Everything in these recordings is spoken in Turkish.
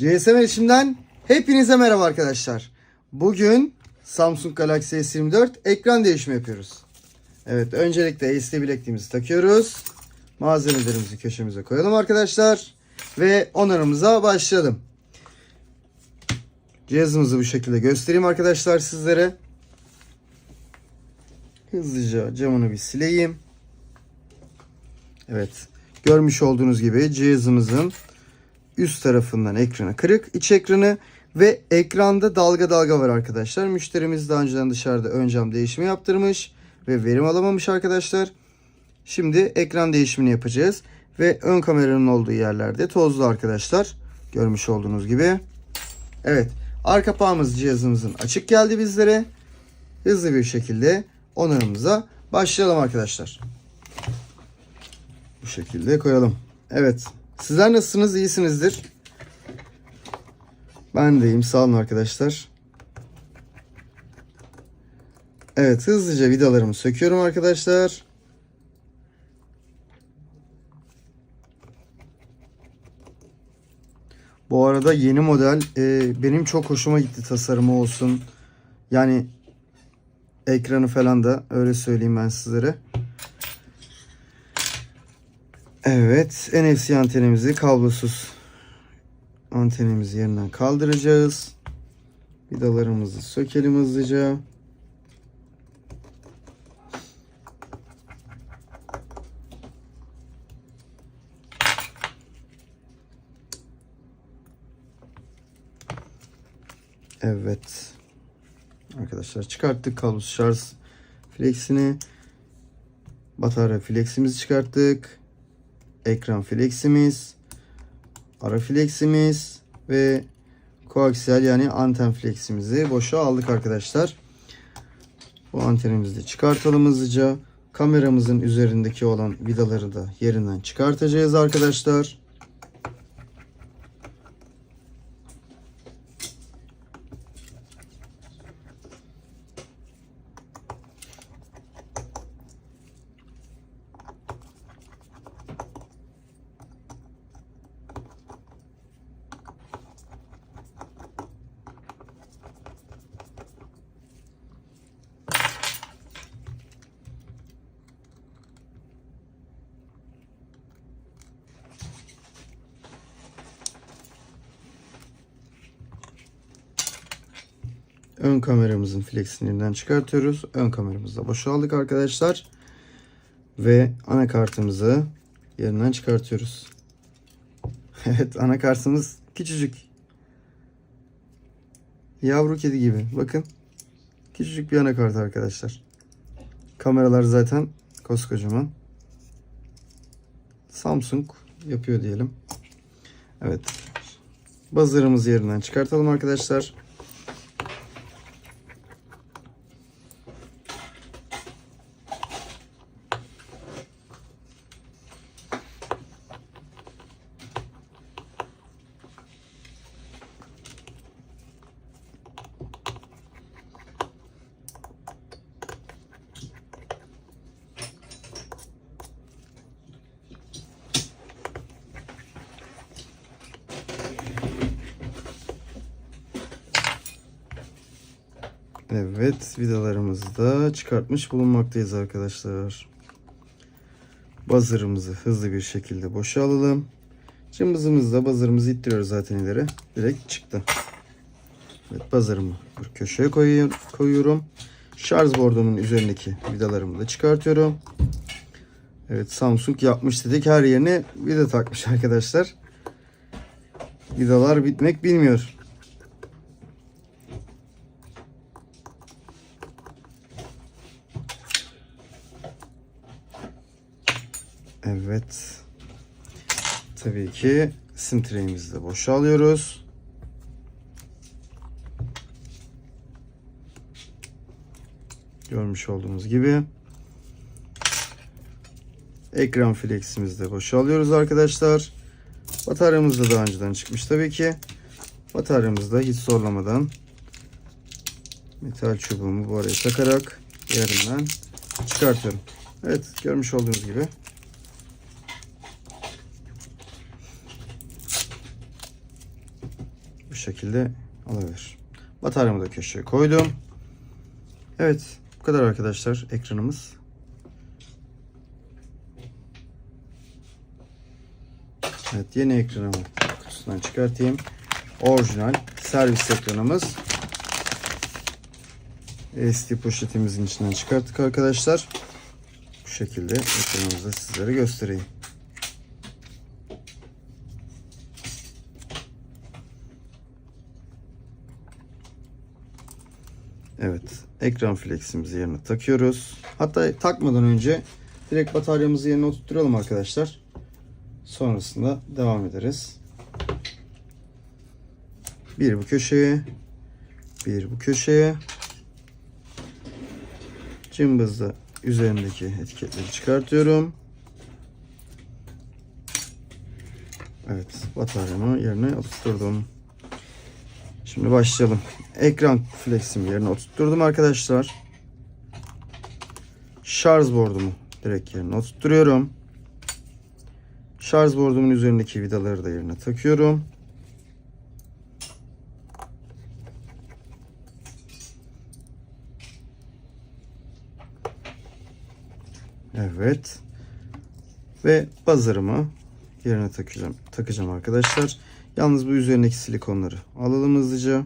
GSM Erişim'den hepinize merhaba arkadaşlar. Bugün Samsung Galaxy S24 ekran değişimi yapıyoruz. Evet öncelikle SD bilekliğimizi takıyoruz. Malzemelerimizi köşemize koyalım arkadaşlar. Ve onarımıza başlayalım. Cihazımızı bu şekilde göstereyim arkadaşlar sizlere. Hızlıca camını bir sileyim. Evet. Görmüş olduğunuz gibi cihazımızın üst tarafından ekranı kırık. iç ekranı ve ekranda dalga dalga var arkadaşlar. Müşterimiz daha önceden dışarıda ön cam değişimi yaptırmış ve verim alamamış arkadaşlar. Şimdi ekran değişimini yapacağız. Ve ön kameranın olduğu yerlerde tozlu arkadaşlar. Görmüş olduğunuz gibi. Evet. Arka kapağımız cihazımızın açık geldi bizlere. Hızlı bir şekilde onarımıza başlayalım arkadaşlar. Bu şekilde koyalım. Evet. Sizler nasılsınız? İyisinizdir. Ben de iyiyim. Sağ olun arkadaşlar. Evet. Hızlıca vidalarımı söküyorum arkadaşlar. Bu arada yeni model e, benim çok hoşuma gitti tasarımı olsun. Yani ekranı falan da öyle söyleyeyim ben sizlere. Evet NFC antenimizi kablosuz antenimizi yerinden kaldıracağız. Vidalarımızı sökelim hızlıca. Evet. Arkadaşlar çıkarttık kablosuz şarj flexini. Batarya fleximizi çıkarttık. Ekran fleximiz. Ara fleximiz ve koaksiyel yani anten fleximizi boşa aldık arkadaşlar. Bu antenimizi de çıkartalım hızlıca. Kameramızın üzerindeki olan vidaları da yerinden çıkartacağız arkadaşlar. Ön kameramızın flexininden çıkartıyoruz. Ön kameramızı da boşaldık arkadaşlar. Ve anakartımızı yerinden çıkartıyoruz. evet anakartımız küçücük. Yavru kedi gibi. Bakın. Küçücük bir anakart arkadaşlar. Kameralar zaten koskocaman. Samsung yapıyor diyelim. Evet. Buzzer'ımızı yerinden çıkartalım arkadaşlar. Evet vidalarımızı da çıkartmış bulunmaktayız arkadaşlar. Buzzer'ımızı hızlı bir şekilde boşa alalım. Cımbızımızı da buzzer'ımızı ittiriyoruz zaten ileri. Direkt çıktı. Evet buzzer'ımı bir köşeye koyuyorum. Şarj bordunun üzerindeki vidalarımı da çıkartıyorum. Evet Samsung yapmış dedik. Her yerine vida takmış arkadaşlar. Vidalar bitmek bilmiyor. Evet. Tabii ki sim treyimizi de boşa alıyoruz. Görmüş olduğunuz gibi. Ekran fleximizi de boşa alıyoruz arkadaşlar. Bataryamız da daha önceden çıkmış tabii ki. Bataryamızı da hiç zorlamadan metal çubuğumu bu araya takarak yerinden çıkartıyorum. Evet görmüş olduğunuz gibi şekilde alabilir. Bataryamı da köşeye koydum. Evet bu kadar arkadaşlar ekranımız. Evet yeni ekranımı kutusundan çıkartayım. Orijinal servis ekranımız. SD poşetimizin içinden çıkarttık arkadaşlar. Bu şekilde ekranımızı sizlere göstereyim. Evet, ekran fleximizi yerine takıyoruz. Hatta takmadan önce direkt bataryamızı yerine oturtturalım arkadaşlar. Sonrasında devam ederiz. Bir bu köşeye, bir bu köşeye. Cımbızla üzerindeki etiketleri çıkartıyorum. Evet, bataryamı yerine oturtturdum. Şimdi başlayalım. Ekran fleximi yerine oturtturdum arkadaşlar. Şarj bordumu direkt yerine oturtturuyorum. Şarj bordumun üzerindeki vidaları da yerine takıyorum. Evet. Ve buzzer'ımı yerine takacağım, takacağım arkadaşlar. Yalnız bu üzerindeki silikonları alalım hızlıca.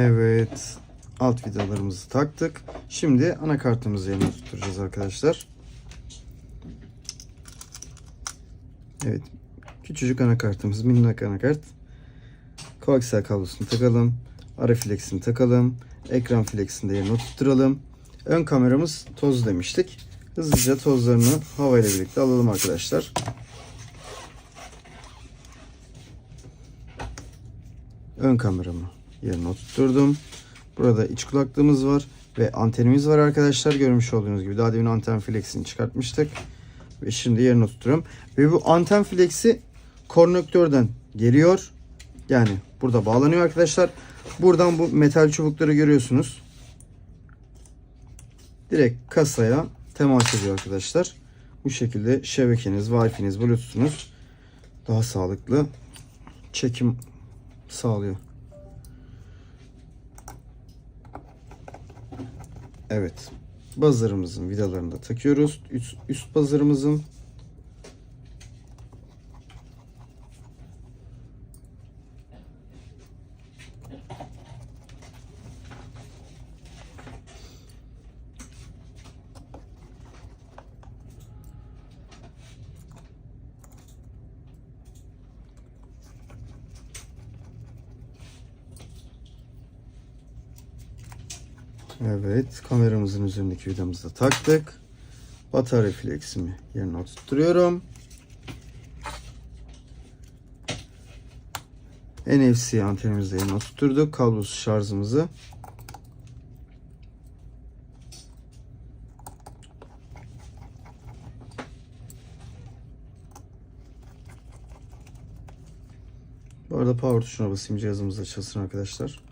Evet. Alt vidalarımızı taktık. Şimdi anakartımızı yerine tutturacağız arkadaşlar. Evet. Küçücük anakartımız. Minnak anakart. Koaksiyel kablosunu takalım. Ara flexini takalım. Ekran flexini de yerine oturtturalım. Ön kameramız toz demiştik. Hızlıca tozlarını havayla birlikte alalım arkadaşlar. Ön kameramı yerine oturtturdum. Burada iç kulaklığımız var ve antenimiz var arkadaşlar. Görmüş olduğunuz gibi daha demin anten flexini çıkartmıştık. Ve şimdi yerine oturtuyorum. Ve bu anten flexi konnektörden geliyor. Yani burada bağlanıyor arkadaşlar. Buradan bu metal çubukları görüyorsunuz. Direkt kasaya temas ediyor arkadaşlar. Bu şekilde şebekeniz, Wi-Fi'niz, Bluetooth'unuz daha sağlıklı çekim sağlıyor. Evet. Buzzer'ımızın vidalarını da takıyoruz. Üst, üst buzzer'ımızın. Evet, kameramızın üzerindeki vidamızı da taktık. Batarya fleximi yerine oturtuyorum. NFC antenimizi yerine oturturduk. Kablosuz şarjımızı. Bu arada power tuşuna basayım cihazımız açılsın arkadaşlar.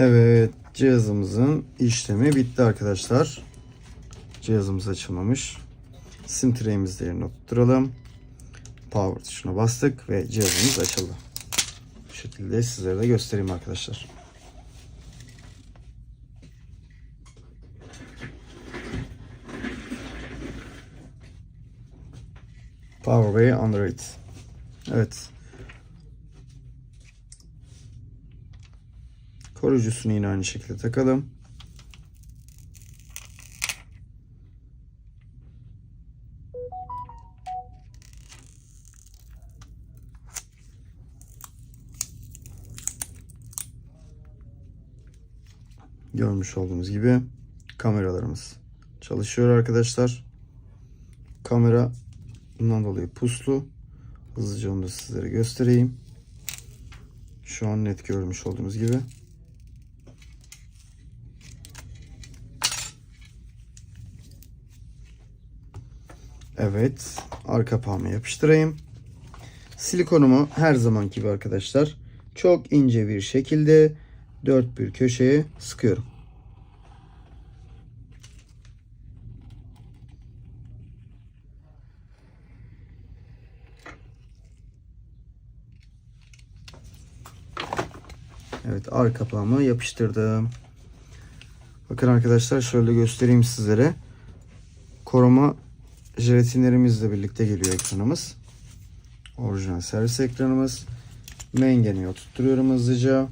Evet cihazımızın işlemi bitti arkadaşlar. Cihazımız açılmamış. Sim tray'imizi de yerine oturtalım. Power tuşuna bastık ve cihazımız açıldı. Bu şekilde sizlere de göstereyim arkadaşlar. Powerway Android. Evet. Koruyucusunu yine aynı şekilde takalım. Görmüş olduğunuz gibi kameralarımız çalışıyor arkadaşlar. Kamera bundan dolayı puslu. Hızlıca onu da sizlere göstereyim. Şu an net görmüş olduğunuz gibi. Evet. Arka kapağımı yapıştırayım. Silikonumu her zamanki gibi arkadaşlar çok ince bir şekilde dört bir köşeye sıkıyorum. Evet arka kapağımı yapıştırdım. Bakın arkadaşlar şöyle göstereyim sizlere. Koruma jelatinlerimizle birlikte geliyor ekranımız. Orijinal servis ekranımız. Mengeneye oturtuyorum hızlıca.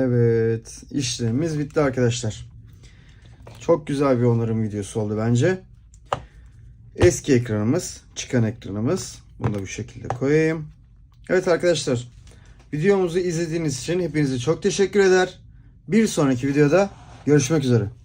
Evet, işlemimiz bitti arkadaşlar. Çok güzel bir onarım videosu oldu bence. Eski ekranımız, çıkan ekranımız. Bunu da bu şekilde koyayım. Evet arkadaşlar, videomuzu izlediğiniz için hepinize çok teşekkür eder. Bir sonraki videoda görüşmek üzere.